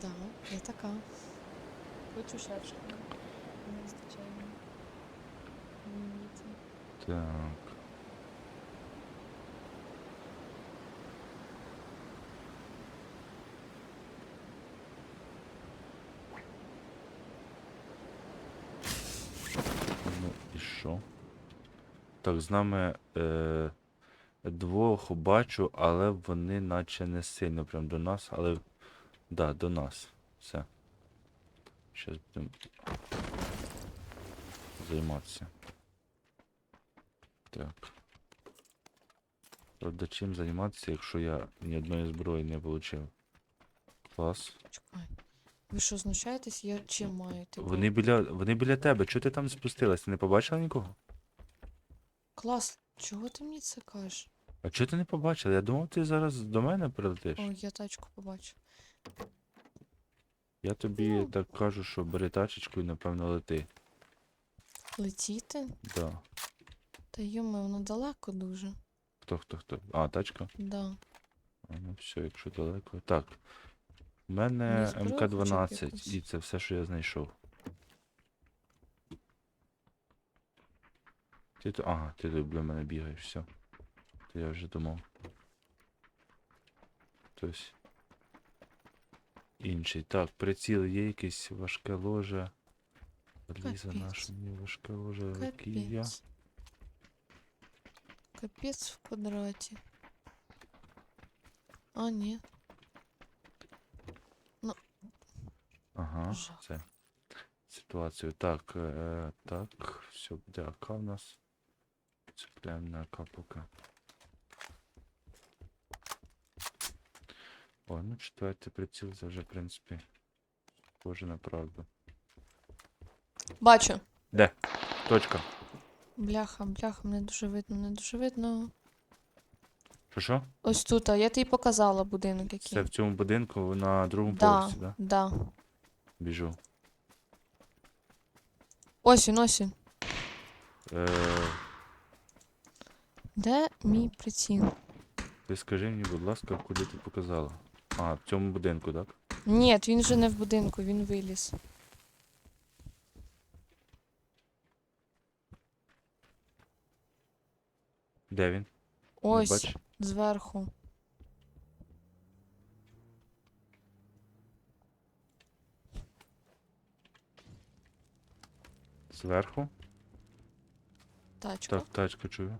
Да, я така. Хочу шершку. Не вистачає мені. Мені це. Так. Ну і що? Так, з нами е, двох бачу, але вони наче не сильно прям до нас, але. Да, до нас. Все. Щас будемо займатися. Так. Правда, чим займатися, якщо я ні одної зброї не отримав? Клас. Чекай. Ви що, знущаєтесь? Я чим маю? Типу, Вони біля, вони біля тебе. Чого ти там спустилась? Ти не побачила нікого? Клас, чого ти мені це кажеш? А чого ти не побачила? Я думав, ти зараз до мене прилетиш. Ой, я тачку побачив. Я тобі Ну. так кажу, що бери тачечку і напевно лети. Летіти? Да. Та йоме, воно далеко дуже. Хто, хто, хто? А, тачка? Да. А, ну все, якщо далеко. Так. У мене Мені зброю хоча б МК-12 якусь. і це все, що я знайшов. Ти тут. Ага, ти тут біля мене бігаєш, все. То я вже думав. Хтось. Інший. Так, приціл є якесь важке ложе. Ліза наша мені важке ложе. Кія. Капець. Капець в квадраті. А, ні. Ага, Жах. це ситуацію. Так, е, так, все буде АК в нас. Цепляємо на АК поки. О, ну четвертий приціл, це вже, в принципі, схоже на правду. Бачу. Де? Точка. Бляха, бляха, мене дуже видно, не дуже видно. Що що? Ось тут, а я тобі показала будинок який. Це в цьому будинку на другому Да, поверсі, да? да. Біжу. Ось він, ось він. Е, Де мій приціл? ти скажи мені, будь ласка, куди ти показала? А, в цьому будинку, так? Ні, він вже не в будинку, він виліз. Де він? Ось, зверху. Зверху? Тачка. Так, тачку чую.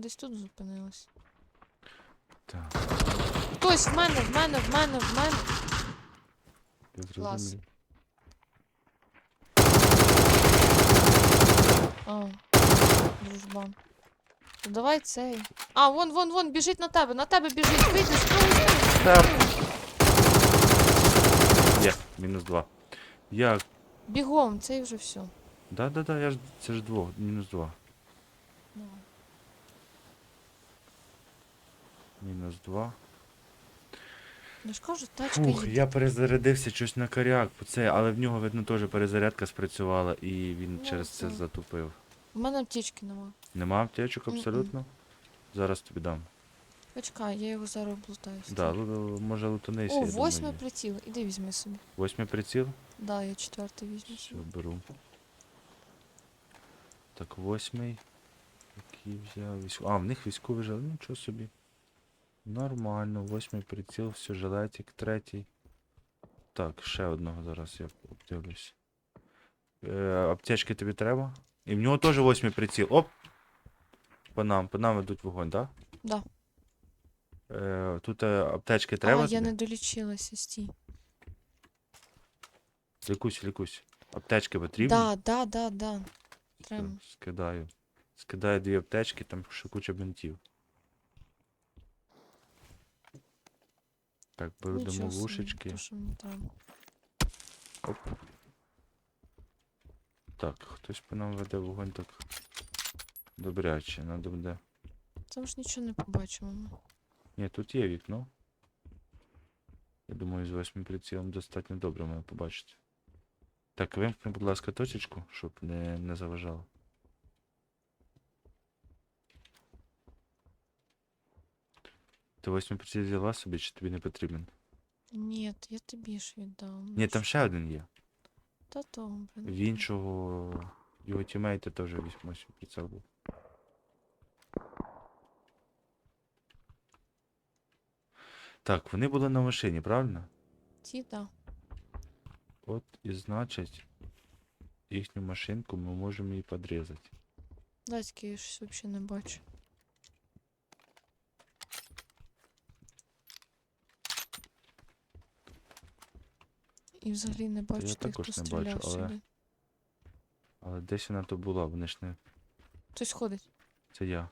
Десь тут зупинилась. Так, Хтось в мене, в мене, в мене, в мене. я Клас. зрозумів. А, дружбан. То давай цей. А, вон, вон, вон, біжить на тебе, на тебе біжить. Вийди, спробуй. Так. Є, мінус два. Я. Бігом, цей вже все. Да-да-да, я ж. Це ж двох, мінус два. Мінус два. Я ж кажу, тачка Фух, їде. я перезарядився щось на коряк, це, але в нього, видно, теж перезарядка спрацювала і він Ну, через це це- затупив. У мене аптечки нема. Нема аптечок Мгм. абсолютно? Зараз тобі дам. Почекай, я його зараз облутаю. Да, лу- може лутанися. О, восьмий приціл. Іди візьми собі. Восьмий приціл? Да, я четвертий візьму Все, собі. беру. Так, восьмий. Який взяв військо. А, в них військовий ну нічого собі. Нормально, восьмий приціл, все, жилетик, третій. Так, ще одного зараз я обдивлюсь. Е, аптечки тобі треба? І в нього теж восьмий приціл. Оп! По нам, по нам ведуть вогонь, так? Да. Е, тут е, аптечки треба? а, я не долічилася, стій. Лікусь, лікусь. Аптечки потрібні? Да, да, да, да. Треба. скидаю. Скидаю дві аптечки, там ще куча бинтів. Так, мені треба. Оп. Так, хтось по нам веде вогонь так. Добряче, надо буде. Там ж нічого не побачимо. ми. Ні, тут є вікно. Я думаю, з восьмим прицілом достатньо добре мене побачити. Так, вимкни, будь ласка, точечку, щоб не, не заважало. Ти восьмий приціл взяла собі, чи тобі не потрібен? Ні, я тобі ж віддам. Ні, там ще один є. Та добре. В іншого його тімейта теж восьмий прицел був. Так, вони були на машині, правильно? Ті, да. От і значить, їхню машинку ми можемо її підрізати. Датьки я щось взагалі не бачу. І взагалі не бачу я тих, хто також не бачу, стріляв але- сюди. Але десь вона то була, вони ж не. Хтось ходить. Це я.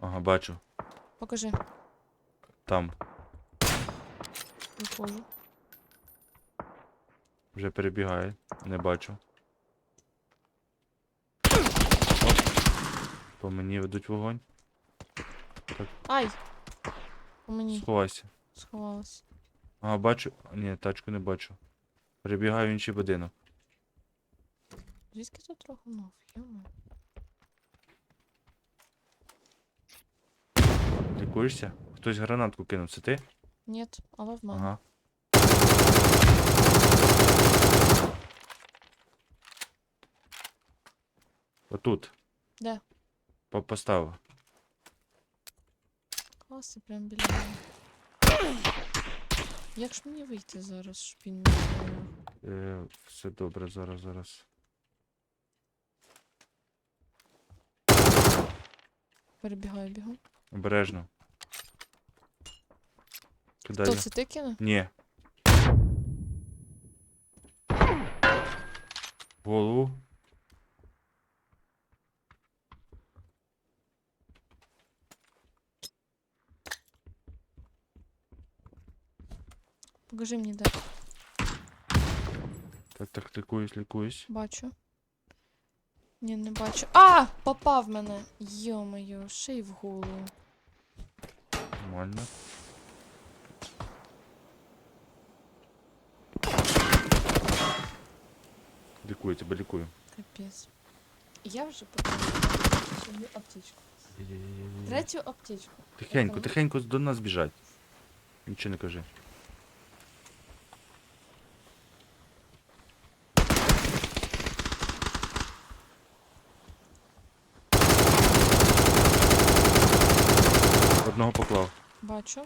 Ага, бачу. Покажи, Там. виходжу. Вже перебігає. Не бачу. Оп. По мені ведуть вогонь. Ай! У мені Сховайся. сховалась. Ага, бачу. Ні, тачку не бачу. Перебігаю в інший будинок. Звідки тут рогнов? Йома. Лікуєшся? Хтось гранатку кинув, це ти? Ні, але в мене. Ага. Отут. Де? По- Поставив. Класи прям біля мене. Як ж мені вийти зараз, щоб він не? Е, все добре, зараз, зараз. Перебігаю бігом. Обережно. Кидаю. Хто це ти кинув? Ні. Голову. Покажи мені де. Так, так, лікуюсь, лікуюсь. Бачу. Ні, не бачу. А! Попав мене! Йо-моє, ще й в голову. Нормально. Лікую, тебе лікую. Капець. Я вже покажу свою аптечку. Є-є-є-є-є. Третю аптечку. Тихенько, тихенько до нас біжать. Нічого не кажи. Бачу.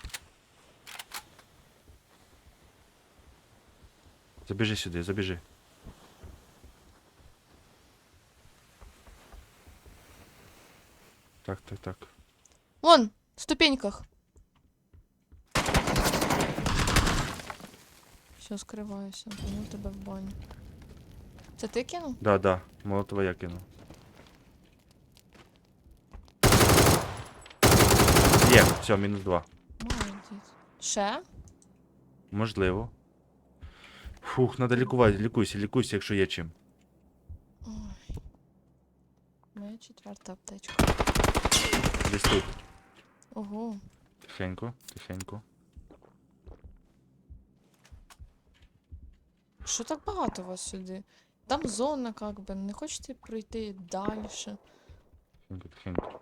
Забіжи сюди, забіжи. Так, так, так. Вон! В ступеньках. Все, скриваюся. Пойду тебе в баню. Це ти кинув? Да, да, молотова я кину. Є, все, мінус два. Ще? Можливо. Фух, треба лікувати, лікуйся, лікуйся, якщо є чим. Ой. Моя четверта аптечка. Десь тут. Ого. Тихенько, тихенько. Що так багато вас сюди? Там зона, как би. Не хочете пройти далі? Тихенько, тихенько.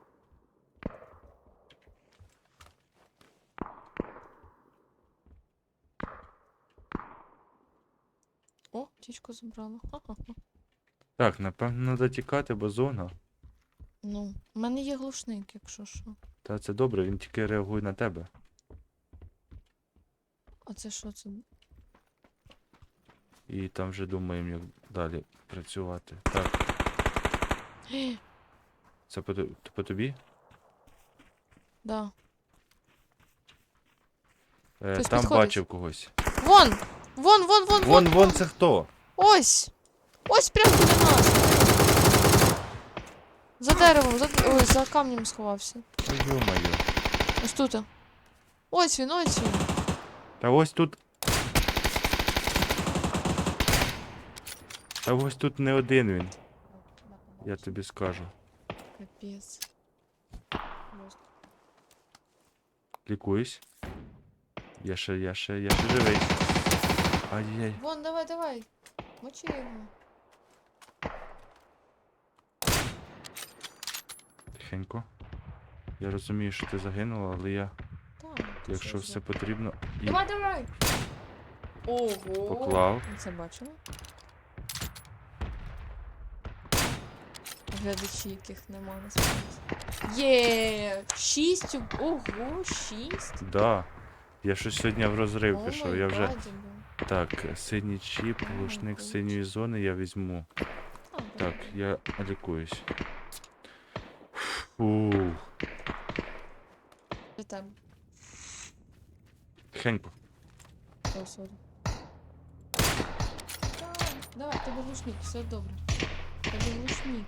О, птічку забрала. Ха-ха-ха. Так, напевно, треба тікати, бо зона. Ну, в мене є глушник, якщо що. Та це добре, він тільки реагує на тебе. А це що це? І там вже думаємо, як далі працювати. Так, це по, по тобі? Да. Е, Хтось там підходить. бачив когось. Вон! Вон, вон, вон, Вон, вон, це хто? Ось! Ось прямо біля нас. За деревом, за... Ой, за камнем сховався. Та Йо-моє. Ось тут. Ось він, ось він. Та ось тут. Та ось тут не один він, я тобі скажу. Капець. Просто. Лікуюсь. Я ще, я ще, я ще живий. Ай-яй. Вон, давай, давай. Мочи його. Тихенько. Я розумію, що ти загинула, але я, Так, якщо все потрібно. І Давай, давай! Ого! поклав. Це бачила? Глядачі, яких нема насправді. Є! Шість! у- Ого, шість! Да. Я щось сьогодні в розрив пішов. Я вже. Так, синій чіп, глушник синьої зони я візьму. Так, я лікуюсь. Фу. Вітаю. Тихенько. О, сорі. Давай, Давай, тебе глушник, все добре. Тебе глушник.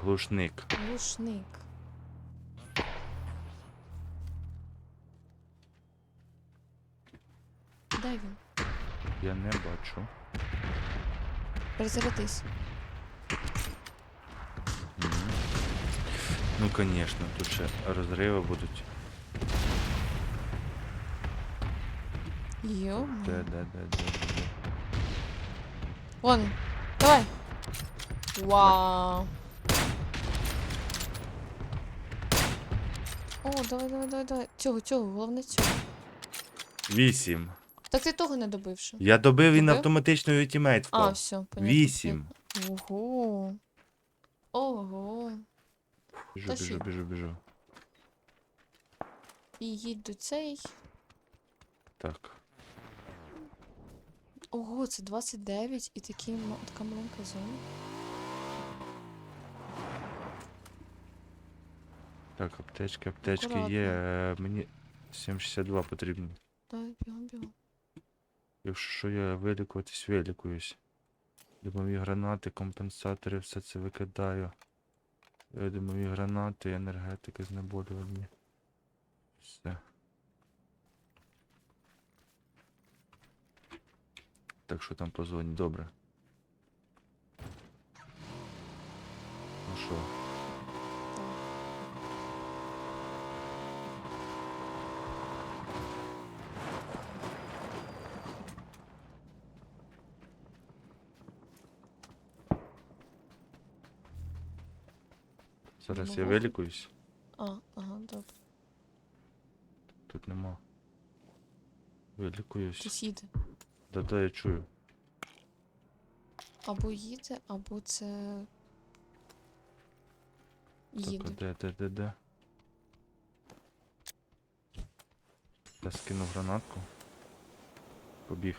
Глушник. Глушник. Дай він. Я не бачу. Перезарядись. Мгм. Ну, звісно, тут ще розриви будуть. Йо. Де, де, де, де, де. де. Вон. Давай. Вау. О, давай, давай, давай, давай. Цього, цього, головне цього. Вісім. Так ти того не добивши. Я добив, він Добив? автоматично його тімейт А, впав. все, понятно. Вісім. Ого. Ого. Біжу, Та біжу, ще. біжу, біжу. І їдь до цей. Так. Ого, це 29 і такі, ма- така маленька зона. Так, аптечки, аптечки Акуратно. є. е, Мені 7,62 потрібно. Давай, бігом, бігом. Якщо що я вилікуватись, вилікуюсь. Димові гранати, компенсатори, все це викидаю. Е, Димові гранати, енергетики, знеболювальні. Все. Так що там по зоні, добре. Зараз я вилікуюсь? А, ага, добре. Тут нема. Вилікуюсь. Їде. Да-да, я чую. Або їде, або це. Так, Їде. де, де, де, де? Я скину гранатку. Побіг.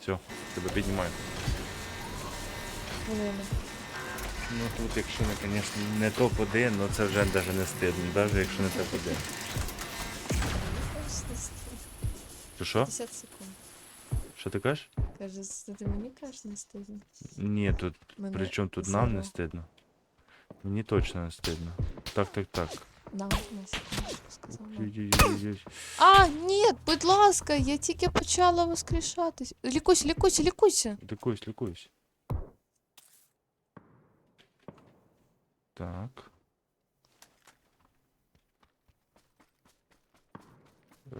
Все, тебе піднімаю. Хвилина. Ну тут, якщо не, звісно, не топ-1, ну це вже навіть не стидно, навіть якщо не топ-1. Кажеш, не стидно. Ти що? 50 секунд. Що ти кажеш? Каже, «С- ти мені кажеш, не стидно. Ні, тут Мене при чому тут нам не зайве. стидно? Мені точно не стидно. Так, так, так. Нам на секундочку сказав. нам. Ой-ой-ой-ой. А, ні, будь ласка, я тільки почала воскрешатись. Лікуйся, лікуйся, лікуйся. Лікуюсь, лікуюсь. Так.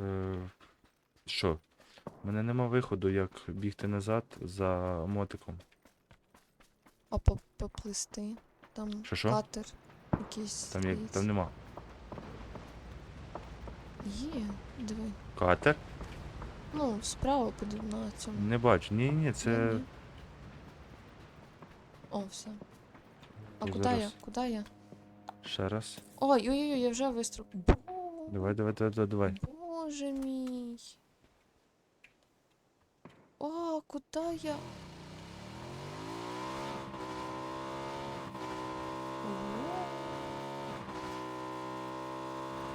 Е, що? У мене нема виходу, як бігти назад за мотиком. А по- поплисти. Там Що-що? катер якийсь. Там, як, стоїть. там нема. Є, диви. Катер? Ну, справа буде на цьому. Не бачу. Ні, ні, це. Ні-ні. О, все. А Я куди зараз- я? Куди я? Ще раз. Ой, ой-ой, я вже вистру. Давай, давай, давай, давай, давай. Боже мій. О, куди я? Ого.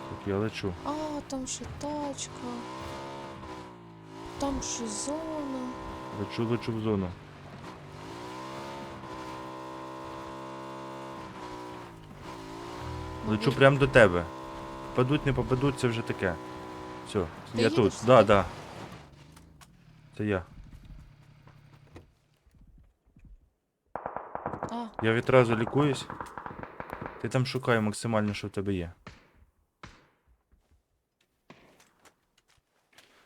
Так, я лечу. А, там ще тачка. Там ще зона. Лечу, лечу в зону. Лечу прямо до тебе. Попадуть, не попадуть, це вже таке. Все, Ти я тут. сюди? Да, да. Це я. А, Я відразу лікуюсь. Ти там шукай максимально, що в тебе є.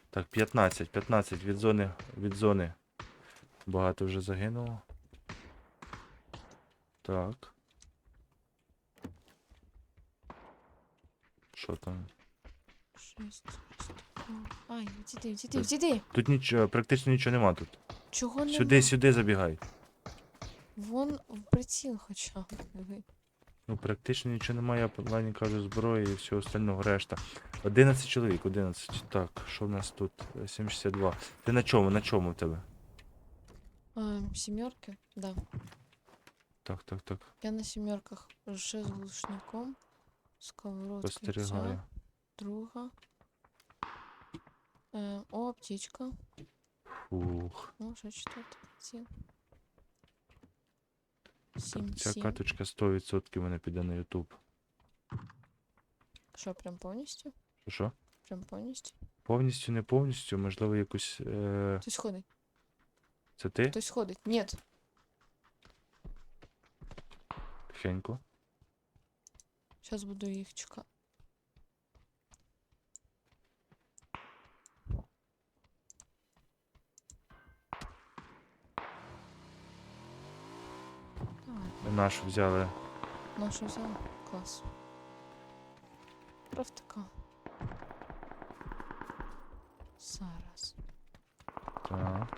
Так, 15, 15 від зони, від зони. Багато вже загинуло. Так. Що там? Шість. сто- Ай, відійди, відійди, відійди. Тут нічого, практично нічого нема тут. Чого нема? Сюди, сюди забігай. Вон в приціл хоча б. диви. Ну, практично нічого немає, я плані кажу, зброї і всього остального решта. 11 чоловік, 11. Так, що в нас тут? Е, 762. Ти на чому? На чому в тебе? А, сімерки? Да. Так, так, так. Я на сімерках ще з глушником. Сковородка. Спостерігаю. ця, Друга. Е, о, аптечка. Фух. О, ще четверта приціл. Сім, Так, ця сім. каточка 100% мене піде на YouTube. Що, прям повністю? Що, Що? Прям повністю? Повністю, не повністю, можливо, якусь. Е... Хтось ходить. Це ти? Хтось ходить. Ні. Тихенько. Зараз буду їх чекати. Нашу взяли. нашу взяла. Клас. Правтика. Зараз. Так.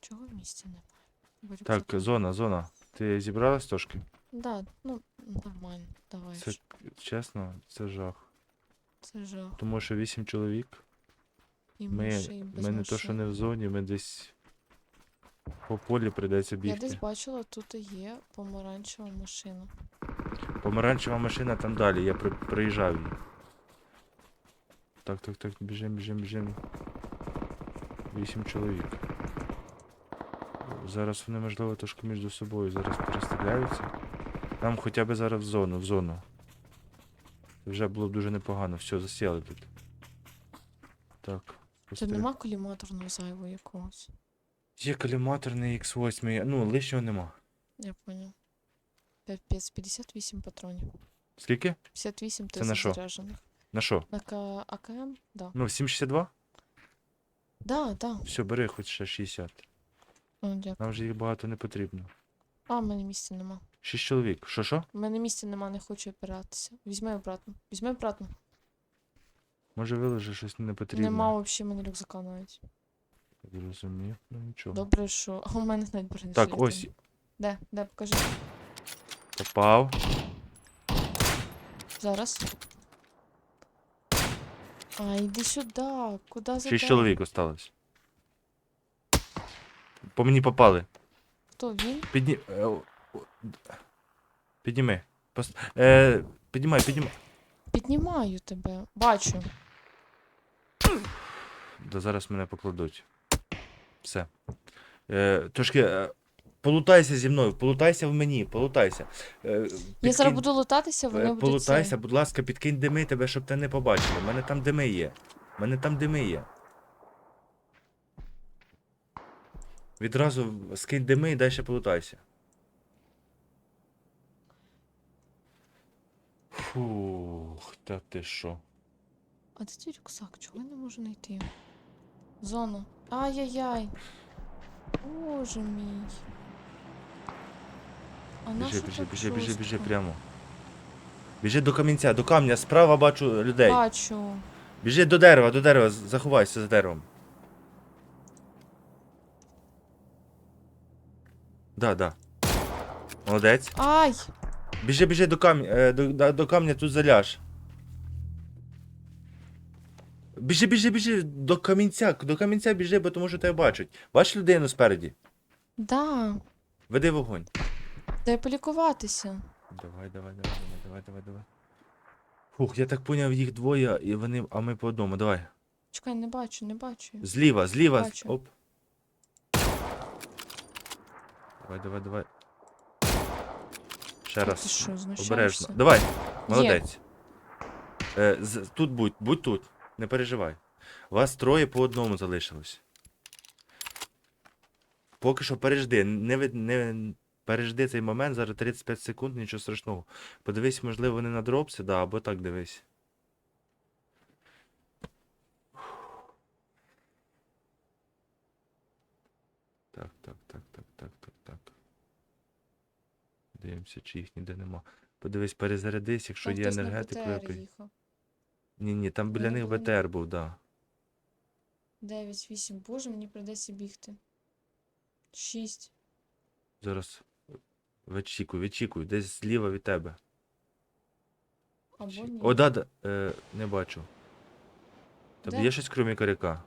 Чого місця немає? Бо Так, рюкзака- зона, зона. Ти зібралась трошки? Да, ну, нормально. Давай. Це ж. чесно, це жах. Це жах. Тому що 8 чоловік. І Ми, ще й без ми не то, що не в зоні, ми десь по полі прийдеться Я десь бігти. бачила, тут є помаранчева машина. Помаранчева машина там далі, я при, приїжджав її. Так, так, так, біжим, біжим, біжим. Вісім чоловік. Зараз вони, можливо, трошки між собою зараз перестріляються. Нам хоча б зараз в зону, в зону. Вже було б дуже непогано. Все, засіли тут. Так. Пострі- нема коліматорного зайвого якогось. Є каліматорний X8, ну лишнього нема. Я понял. Капець, 58 патронів. Скільки? 58 Це на тисяч що? заряджених. На що? На АКМ? Да. Ну, 762? Да, да. Все, бери хоч ще 60. О, дякую. Нам вже їх багато не потрібно. А, в мене місця нема. 6 чоловік. Що що? У мене місця нема, не хочу опиратися. Візьми обратно. Візьми обратно. Може вилежи щось не потрібно. Нема взагалі мене рюкзака навіть. Я Розумію, ну нічого. Добре, що. А у мене навіть бронежилет. Так, ось Де? Де, покажи. попав. Зараз. А, йди сюди. Куди за 6 чоловік осталось. По мені попали. Хто він? Підні... е, о, о, д- Підніми. Пос... Е, піднімай, піднімай. Піднімаю тебе. Бачу. Да зараз мене покладуть. Все. Е, трошки. Е, полутайся зі мною, полутайся в мені, полутайся. Е, Я зараз підкинь- буду лутатися, Е, вони будуть. Полутайся, це. будь ласка, підкинь дими тебе, щоб те не побачили. У мене там дими є. У мене там дими є. Відразу скинь дими і далі полутайся. Фух, та ти що? А де твій рюкзак? Чого я не можу знайти? Зона. Ай-яй-яй. Боже мій. А Біжи, біжи, так біжи, біжи, біжи прямо. Біжи до камінця, до камня, справа бачу людей. Бачу. Біжи до дерева, до дерева, з- заховайся за деревом. Да, да. Молодець. Ай! Біжи, біжи до камня, е, до, до, до камня тут заляж. Біжи, біжи, біжи до камінця, до камінця біжи, бо тому що тебе бачать. Бачиш людину спереді? Да. Веди вогонь. Дай полікуватися. Давай, давай, давай, давай, давай, давай, давай. Фух, я так поняв, їх двоє, і вони, а ми по одному, давай. Чекай, не бачу, не бачу. Зліва, зліва. Бачу. Оп. Давай, давай, давай. Ще Ти раз. що, знущаєшся? Обережно. Давай. Молодець. Е, з, тут будь, будь тут. Не переживай. Вас троє по одному залишилось. Поки що пережди. Не, ви- не, пережди цей момент, зараз 35 секунд, нічого страшного. Подивись, можливо, вони на дропси, да, або так дивись. Дивимося, чи їх ніде нема. Подивись, перезарядись, якщо Там є енергетик, випий. Ні, ні, там біля них БТР був, да. 9, 8. Боже, мені прийдеться бігти. 6. Зараз вичікуй, вичікуй, десь зліва від тебе. Або Чи- ні. О, да, да. Е, не бачу. Тобі Де? є щось крім коряка?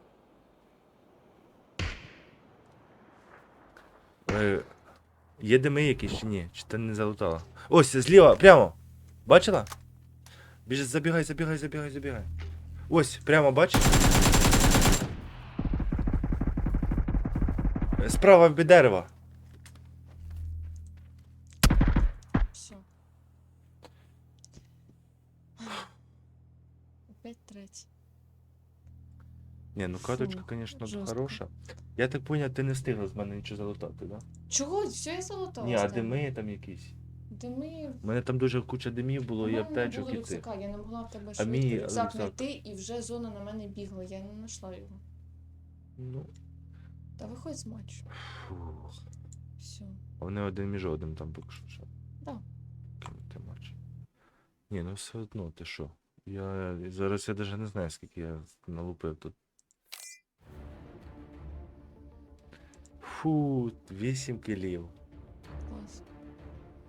Е, є дими чи ні? Чи ти не залутала? Ось, зліва, прямо. Бачила? Біж, забігай, забігай, забігай, забігай. Ось, прямо бачиш? Справа від дерева. Все. Опять третій. Ні, ну Фу, каточка, звісно, жорстко. хороша. Я так поняв, ти не встигла з мене нічого залутати, да? Чого? Все я залутала. Ні, а дими там якісь. Дими. У мене там дуже куча димів було, У і мене не аптечок і цих. рюкзака, я не могла в тебе А швидко мій рюкзак рюкзак? знайти, і вже зона на мене бігла, я не знайшла його. Ну, Та виходь з матчу. фух. Все. А Вони один між одним там поки що. ще Да. кинути матч. Ні, ну все одно, ти що? Я зараз я навіть не знаю, скільки я налупив тут. Фу, 8 кілів.